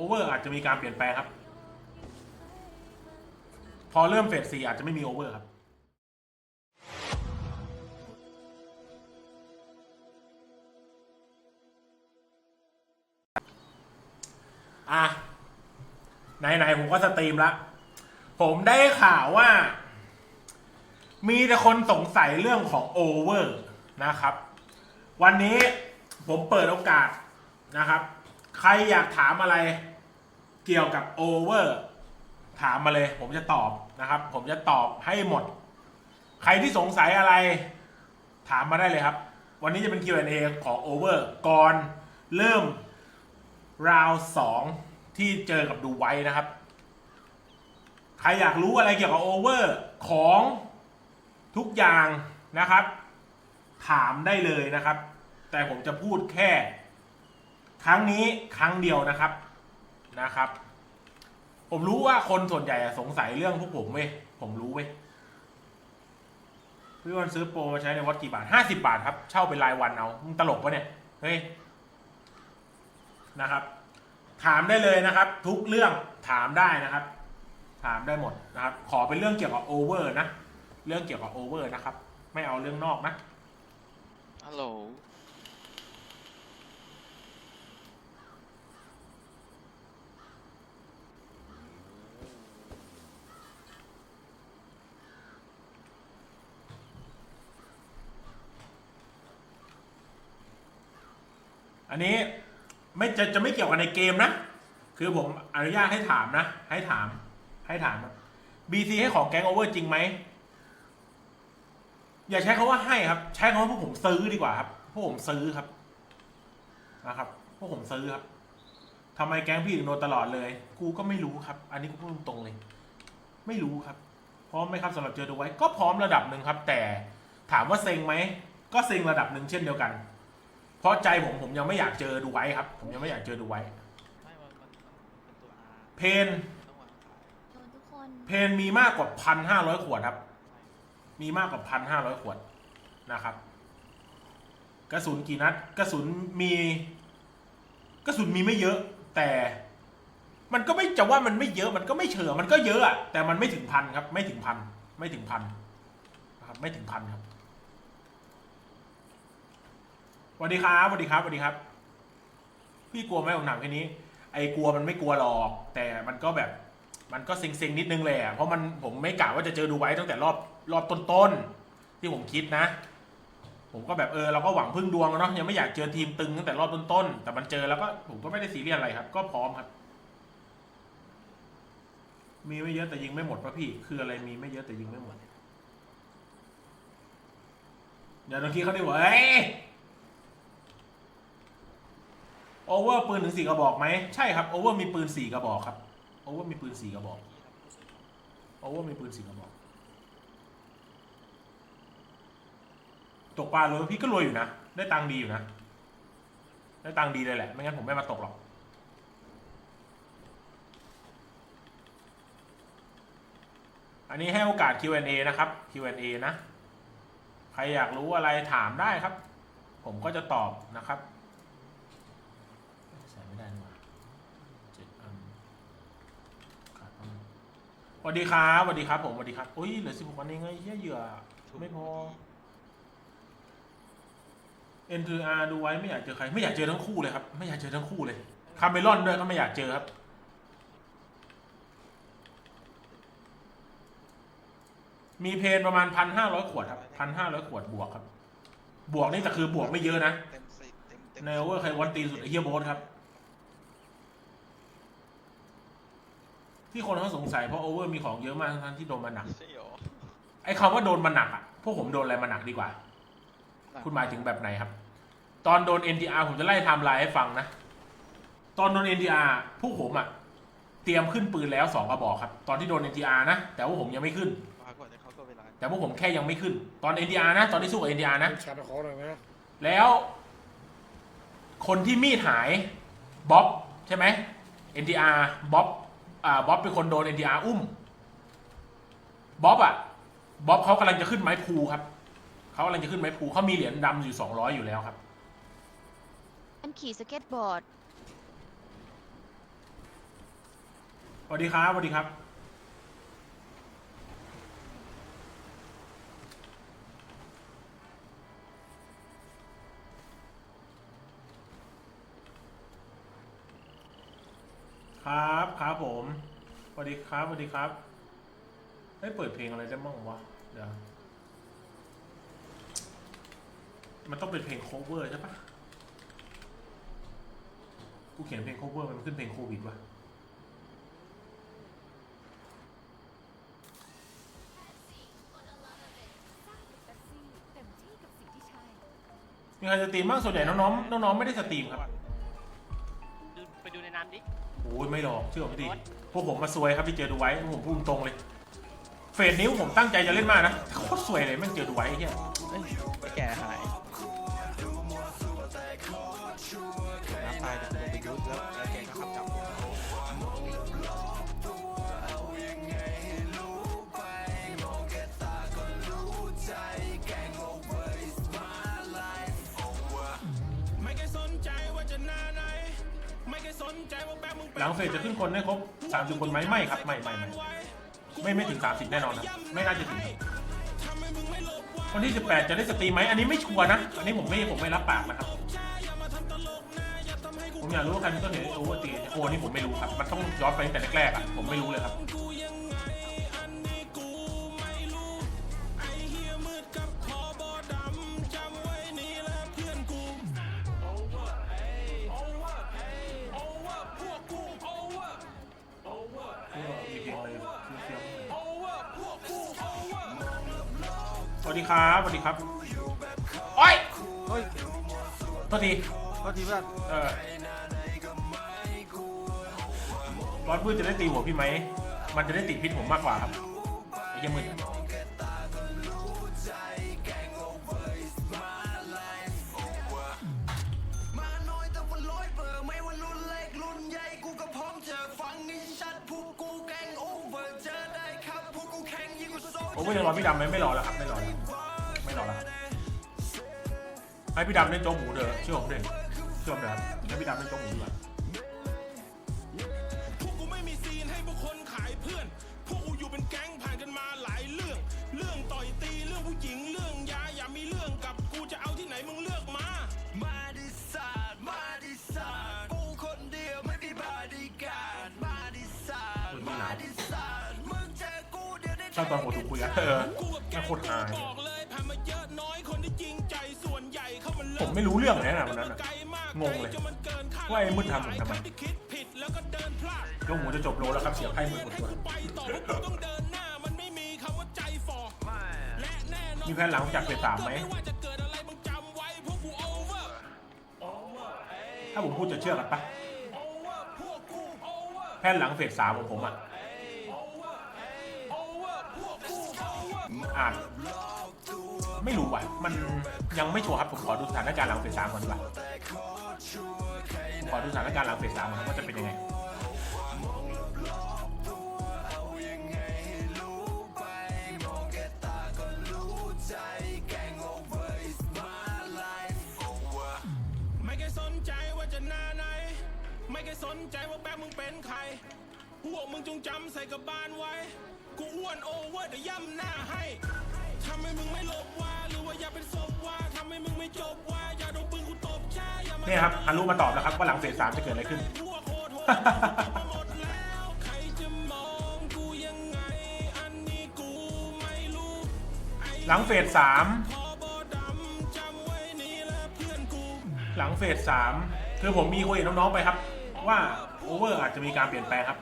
โอเวอร์อาจจะมีการเปลี่ยนแปลงครับ พอเริ่มเฟสสี่อาจจะไม่มีโอเวอร์ครับอะไหนๆผมก็สตรีมละ ผมได้ข่าวว่า มีแต่คนสงสัยเรื่องของโอเวอร์นะครับ วันนี้ผมเปิดโอกาสนะครับ ใครอยากถามอะไร เกี่ยวกับโอเวอร์ถามมาเลย ผมจะตอบนะครับ ผมจะตอบให้หมด ใครที่สงสัยอะไร ถามมาได้เลยครับ วันนี้จะเป็น Q&A ของ Over ก่อนเริ่มราวสองที่เจอกับดูไว้นะครับ ใครอยากรู้อะไรเกี่ยวกับ Over ของทุกอย่างนะครับ ถามได้เลยนะครับ แต่ผมจะพูดแค่ ครั้งนี้ครั้งเดียวนะครับ นะครับ ผมรู้ว่าคนส่วนใหญ่สงสัยเรื่องพวกผมเว้ยผมรู้เว้ยพี่วันซื้อโปรมาใช้ในวัดกี่บาทห้าสิบาทครับ เช่าเป็นรายวันเอามึงตลกปะเนี่ย เฮ้ย นะครับ ถามได้เลยนะครับ ทุกเรื่องถามได้นะครับ ถามได้หมดนะครับ ขอเป็นเรื่องเกี่ยวกับโอเวอร์นะ เรื่องเกี่ยวกับโอเวอร์นะครับ ไม่เอาเรื่องนอกนะ ฮัลโหล อันนี้ไม่จะจะไม่เกี่ยวกับในเกมนะ คือผมอนุญาตให้ถามนะ ให้ถาม ให้ถามบีซีให้ของแก๊งโอเวอร์จริงไหม อย่าใช้คาว่าให้ครับ ใช้คำว่าพวกผมซื้อดีกว่าครับ พวกผมซื้อครับ นะครับ พวกผมซื้อครับทำไมแก๊งพี่ถึงโดนตลอดเลย กูก็ไม่รู้ครับ อันนี้กูพูดตรงๆเลย ไม่รู้ครับ พร้อมไหมครับสำหรับเจอดูไว้ ก็พร้อมระดับหนึ่งครับ แต่ถามว่าเซ็งไหม ก็เซ็งระดับหนึ่งเช่นเดียวกัน เพราะใจผมผมยังไม่อยากเจอดูไว้ครับ ผมยังไม่อยากเจอดูไว้ ไม่มันมันเป็นตัว R เพน ต้องวางขาย โดนทุกคน เพนมีมากกว่าพันห้าร้อยขวดครับ มีมากกว่าพันห้าร้อยขวดนะครับ กระสุนกี่นัด กระสุนมี กระสุนมีไม่เยอะ แต่ มันก็ไม่จะว่ามันไม่เยอะ มันก็ไม่เชิงมันก็เยอะอะแต่มันไม่ถึงพันครับ ไม่ถึงพัน ไม่ถึงพันนะครับ ไม่ถึงพันครับส วัสดีครับสวัสดีครับสวัสดีครับ พี่กลัวไหมผมถามแค่นี้ ไอ้กลัวมันไม่กลัวหรอก แต่มันก็แบบ มันก็เซ็งๆนิดนึงเลยอะเพราะมันผมไม่กะว่าจะเจอดูไว้ตั้งแต่รอบรอบต้นๆที่ผมคิดนะ ผมก็แบบเออเราก็หวังพึ่งดวงเนาะยังไม่อยากเจอทีมตึงตั้งแต่รอบต้นๆแต่มันเจอแล้วก็ผมก็ไม่ได้ซีเรียสอะไรครับ ก็พร้อมครับ มีไม่เยอะแต่ยิงไม่หมดป่ะพี่ คืออะไรมีไม่เยอะแต่ยิงไม่หมดเดี๋ยวตะกี้เขาได้บอกเอ้ย โอเวอร์ปืนถึงสี่กระบอกไหมใช่ครับโอเวอร์มีปืนสี่กระบอกครับโอเวอร์มีปืนสี่กระบอกโอเวอร์มีปืนสี่กระบอก ตกปลารวยพี่ก็รวยอยู่นะ ได้ตังค์ดีอยู่นะ ได้ตังค์ดีเลยแหละ ไม่งั้นผมไม่มาตกหรอก อันนี้ให้โอกาส Q&A นะครับ Q&A นะ ใครอยากรู้อะไรถามได้ครับ ผมก็จะตอบนะครับ ใส่ไม่ได้นี่หว่าเจ็ดอันขาดอัน สวัสดีครับสวัสดีครับผมสวัสดีครับอุ้ยเหลือสิบหกวันเองไงเหี้ยเหยื่อไม่พอเอ็นอาดูไว้ไม่อยากเจอใคร ไม่อยากเจอทั้งคู่เลยครับ ไม่อยากเจอทั้งคู่เลยคาเมลอนด้วยก็ไม่อยากเจอครับ มีเพนประมาณพันห้าร้อยขวดครับพันห้าร้อยขวดบวกครับ บวกนี่แต่คือบวกไม่เยอะนะเต็มสิบเต็มเต็มในโอเวอร์ใครวันตีสุดไอ้เฮียโบสครับ ที่คนเขาสงสัยเพราะโอเวอร์มีของเยอะมากทั้งๆที่โดนมาหนัก ใช่หรอไอ้คำว่าโดนมาหนักอะพวกผมโดนอะไรมาหนักดีกว่า คุณหมายถึงแบบไหนครับ ตอนโดน NTR ผมจะไล่ไทม์ไลน์ให้ฟังนะ ตอนโดน NTR พวกผมอะ เตรียมขึ้นปืนแล้วสองกระบอกครับ ตอนที่โดน NTR นะ แต่ว่าผมยังไม่ขึ้น มาก่อนเนี่ยเขาก็เวลาแต่พวกผมแค่ยังไม่ขึ้น ตอน NTR นะ ตอนที่สู้กับ NTR นะแชทขอหน่อยนะแล้ว คนที่มีดหายบ๊อบใช่ไหม NTR บ๊อบ อ่าบ๊อบเป็นคนโดน NTR อุ้มบ๊อบอะบ๊อบเขากำลังจะขึ้นไม้พูครับเขากำลังจะขึ้นไม้พูเขามีเหรียญดำอยู่สองร้อยอยู่แล้วครับ อันขี่สเก็ตบอร์ดวัสดีครับสวัสดีครับ ครับครับผมสวัสดีครับสวัสดีครับได้เปิดเพลงอะไรได้บ้างวะเดี๋ยวมันต้องเป็นเพลง cover ใช่ปะกูเขียนเพลง cover มันขึ้นเพลงโควิดวะมีใครสตรีมบ้างส่วนใหญ่น้องๆน้องๆไม่ได้สตรีมครับ ไปดูในน้ำดิ โอ้ยไม่หรอกเชื่อผมดิพวกผมมาซวยครับที่เจอดูไว้ผมพูดตรงเลย เฟสนิ้วผมตั้งใจจะเล่นมากนะโคตรซวยเลยแม่งเจอดูไว้ไอ้เฮียเอ้ยแก่หาย หลังเฟสจะขึ้นคนได้ครบ30 คนไหมไม่ครับไม่ไม่ไม่ไม่ไม่ถึง 30 แน่นอนครับไม่น่าจะถึงครับวันที่ 18 จะได้สตรีมไหมอันนี้ไม่ชัวร์นะอันนี้ผมไม่ผมไม่รับปากนะครับผมอยากรู้ว่าใครเป็นต้นเหตุโอเวอร์ตีโอ้นี่ผมไม่รู้ครับมันต้องย้อนไปตั้งแต่แรกๆอะผมไม่รู้เลยครับ วัสดีครับ สวัสดีครับ โอ้ยเฮ้ยโทษที โทษทีเพื่อนเออร้อนมืดจะได้ตีหัวพี่ไหม มันจะได้ติดพิษผมมากกว่าครับไอ้เหี้ยมืดมาน้อยแต่วันร้อยเบอร์ไม่ว่ารุ่นเล็กรุ่นใหญ่กูก็พร้อมเจอฟังให้ชัดพวกกูแกงโอเวอร์เจอได้ครับพวกกูแข่งยิ่งกว่าโซโอ้ยยังรอพี่ดำไหมไม่รอแล้วครับ ไม่รอแล้วไม่รอแล้ว ให้พี่ดำเล่นโจ๊กหมูเถอะเชื่อผมเถอะเชื่อผมเถอะครับให้พี่ดำเล่นโจ๊กหมูดีกว่าพวกกูไม่มีซีนให้พวกคนขายเพื่อน พวกกูอยู่เป็นแก๊งผ่านกันมาหลายเรื่อง เรื่องต่อยตีเรื่องผู้หญิงเรื่องยาอย่ามีเรื่องกับกูจะเอาที่ไหนมึงเลือกมา มาดิสาดมาดิสาดกูคนเดียวไม่มีบาดีการดมาดิสาดมาดิสาดมึงเจอกูเดี๋ยวได้ชอบตอนผมถูกคุยอะเออแม่งโคตรอาย บอกเลย ผมไม่รู้เรื่องเลยนะวันนั้นน่ะไกลมากงงเลยจนมันเกินคาดว่าไอ้มืดทำผมทำไมที่คิดผิดแล้วก็เดินพลาดโจ๊กหมูจะจบโลแล้วครับเสียงไพ่มือหมดตัวไปต่อพวกกูต้องเดินหน้ามันไม่มีคำว่าใจฝ่อและแน่นอนมีแผนหลังจากเฟสสามไหมไม่ว่าจะเกิดอะไรมึงจำไว้พวกกูโอเวอร์ถ้าผมพูดจะเชื่อกันปะแผนหลังเฟสสามของผมอะอาจ ไม่รู้ว่ะ มันยังไม่ชัวร์ครับ ผมขอดูสถานการณ์หลังเฟสสามก่อนดีกว่าผมขอดูสถานการณ์หลังเฟสสามก่อนว่าจะเป็นยังไงไม่เคยสนใจว่าจะนาไหนไม่เคยสนใจว่าแป๊บมึงเป็นใคร พวกมึงจงจำใส่กับบ้านไว้ กูอ้วนโอเวอร์เดี๋ยวย่ำหน้าให้ ให้มึงไม่หลบว่าหรือว่าอย่าเป็นศพว่าทำให้มึงไม่จบว่าอย่าโดนปืนกูตบช้าอย่ามาเนี่ยครับฮารุมาตอบแล้วครับว่าหลังเฟสสามจะเกิดอะไรขึ้นพวกโหดโหดหมดแล้วใครจะมองกูยังไง อันนี้กูไม่รู้ไอ้หลังเฟสสามพอบอดำจำไว้นี่แหละเพื่อนกู หลังเฟสสามคือผมมีคุยกับน้องๆไปครับ ว่าโอเวอร์อาจจะมีการเปลี่ยนแปลงครับ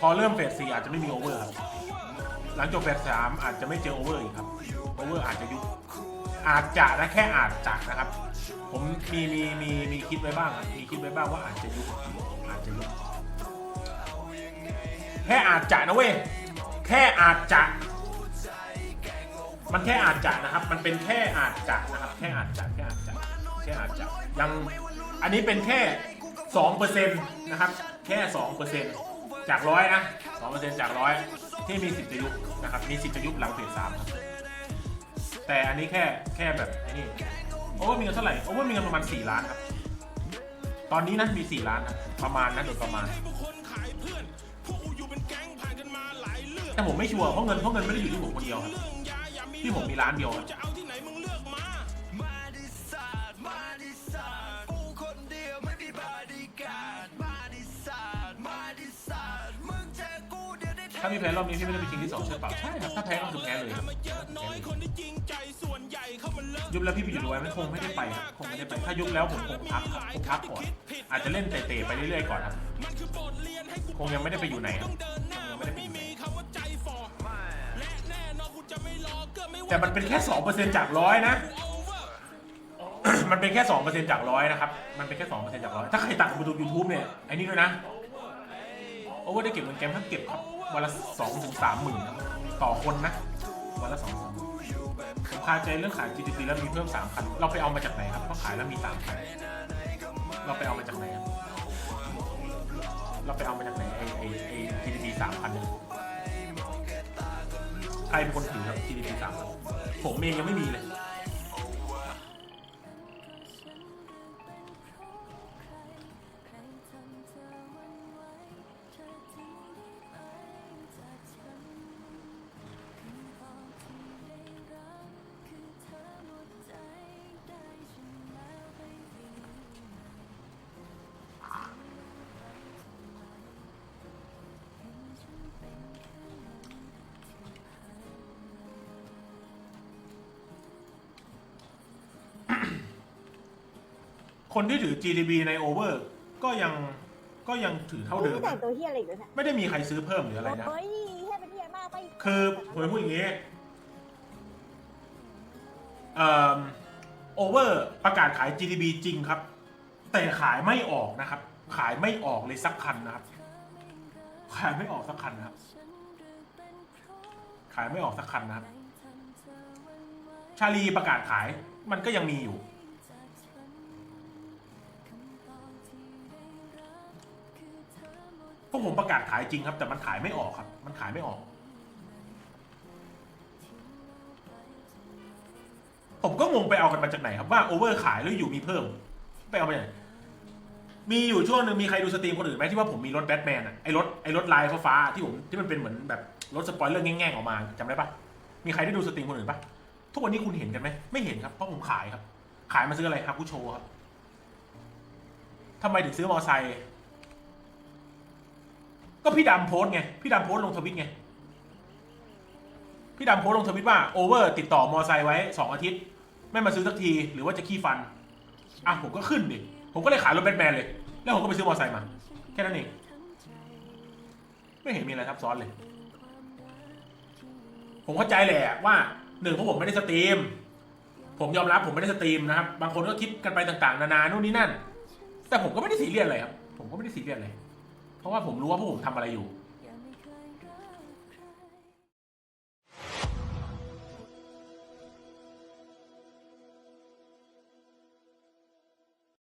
พอเริ่มเฟสสี่อาจจะไม่มีโอเวอร์ครับ หลังจบเฟสสามอาจจะไม่เจอโอเวอร์อีกครับโอเวอร์อาจจะยุบอาจจะนะแค่อาจจะนะครับ ผมมีมีมีมีคิดไว้บ้างมีคิดไว้บ้างว่าอาจจะยุบอาจจะยุบแค่อาจจะนะเว้ยแค่อาจจะมันแค่อาจจะนะครับ มันเป็นแค่อาจจะนะครับ แค่อาจจะแค่อาจจะแค่อาจจะยังอันนี้เป็นแค่สองเปอร์เซ็นต์นะครับ แค่สองเปอร์เซ็นต์จากร้อยนะสองเปอร์เซ็นต์จากร้อย ที่มีสิทธิ์จะยุบนะครับ มีสิทธิ์จะยุบหลังเฟสสามครับแต่อันนี้แค่แค่แบบไอ้นี่โอเวอร์มีเงินเท่าไหร่โอเวอร์มีเงินประมาณสี่ล้านครับ ตอนนี้นะมีสี่ล้านนะประมาณนะโดยประมาณให้พวกคนขายวป็นแก๊งผ่านกันมาหลายเรื่องแต่ผมไม่ชัวร์เพราะเงินเพราะเงินไม่ได้อยู่ที่ผมคนเดียวครับที่ผมมีร้านเดียวามีแพ้รอบนี้พี่ไม่ได้ไปชิงที่สองใช่เปล่าใช่ครับถ้าแพ้ก็คือแพ้เลยครับยุบแล้วพี่ไปอยู่ด้วยไม่คงไม่ได้ไปครับคงไม่ได้ไปถ้ายุบแล้วผมคงพักครับคงพักก่อนอาจจะเล่นเตะๆไปเรื่อยๆก่อนครับคงยังไม่ได้ไปอยู่ไหนครับต้องเดินหน้ายังไม่ได้ไปอยู่ไหนแต่มันเป็นแค่สองเปอร์เซ็นต์จากร้อยนะ มันเป็นแค่สองเปอร์เซ็นต์จากร้อยนะครับ มันเป็นแค่สองเปอร์เซ็นต์จากร้อยถ้าใครตัดผมไปดูยูทูบเนี่ยไอ้นี่ด้วยนะ โอเวอร์ได้เก็บเงินแกมทั้งเก็บครับ วันละสองถึงสามหมื่นต่อคนนะ วันละสองสามหมื่นผมพาใจเรื่องขาย GTP แล้วมีเพิ่มสามคันเราไปเอามาจากไหนครับเพราะขายแล้วมีสามคันเราไปเอามาจากไหนครับเราไปเอามาจากไหนไอไอไอ GTP สามคันเนี่ยใครเป็นคนถือครับ GTP สามคันผมเองยังไม่มีเลย คนที่ถือ GTB ใน Over ก็ยังก็ยังถือเท่าเดิม ไม่แต่นะงตัวเฮียอะไรอยู่เนี่ยไม่ได้มีใครซื้อเพิ่มหรืออะไรนะ เฮ้ยเฮียเป็นเฮียมากไปคือผมจะพูดอย่างนี้เอ่อ Over ประกาศขาย GTB จริงครับ แต่ขายไม่ออกนะครับ ขายไม่ออกเลยสักคันนะครับ ขายไม่ออกสักคันนะครับ ขายไม่ออกสักคันนะครับ ชาลีประกาศขายมันก็ยังมีอยู่ วกผมประกาศขายจริงครับ แต่มันขายไม่ออกครับ มันขายไม่ออก ผมก็งงไปเอากันมาจากไหนครับว่าโอเวอร์ขายแล้วอยู่มีเพิ่ม ไปเอาไปไหนมีอยู่ช่วงหนึ่งมีใครดูสตรีมคนอื่นไหมที่ว่าผมมีรถแบทแมนอะไอรถไอรถลายฟ้าที่ผมที่มันเป็นเหมือนแบบรถสปอยเลอร์แง่งๆออกมาจำได้ปะมีใครได้ดูสตรีมคนอื่นปะทุกวันนี้คุณเห็นกันไหมไม่เห็นครับเพราะผมขายครับ ขายมาซื้ออะไรครับผู้โชว์ครับทำไมถึงซื้อมอไซค์ ก็พี่ดำโพสต์ไง พี่ดำโพสต์ลงทวิตไง พี่ดำโพสต์ลงทวิตว่าโอเวอร์ติดต่อมอไซค์ไว้สองอาทิตย์ ไม่มาซื้อสักทีหรือว่าจะขี้ฟัน อะผมก็ขึ้นดิ ผมก็เลยขายรถแบทแมนเลย แล้วผมก็ไปซื้อมอไซค์มา แค่นั้นเอง ไม่เห็นมีอะไรซับซ้อนเลย ผมเข้าใจแหละว่าหนึ่งเพราะผมไม่ได้สตรีม ผมยอมรับผมไม่ได้สตรีมนะครับ บางคนก็คิดกันไปต่างๆ นานานู่นนี่นั่น แต่ผมก็ไม่ได้ซีเรียสอะไรครับ ผมก็ไม่ได้ซีเรียสเลย เพราะว่าผมรู้ว่าพวกผมทำอะไรอยู่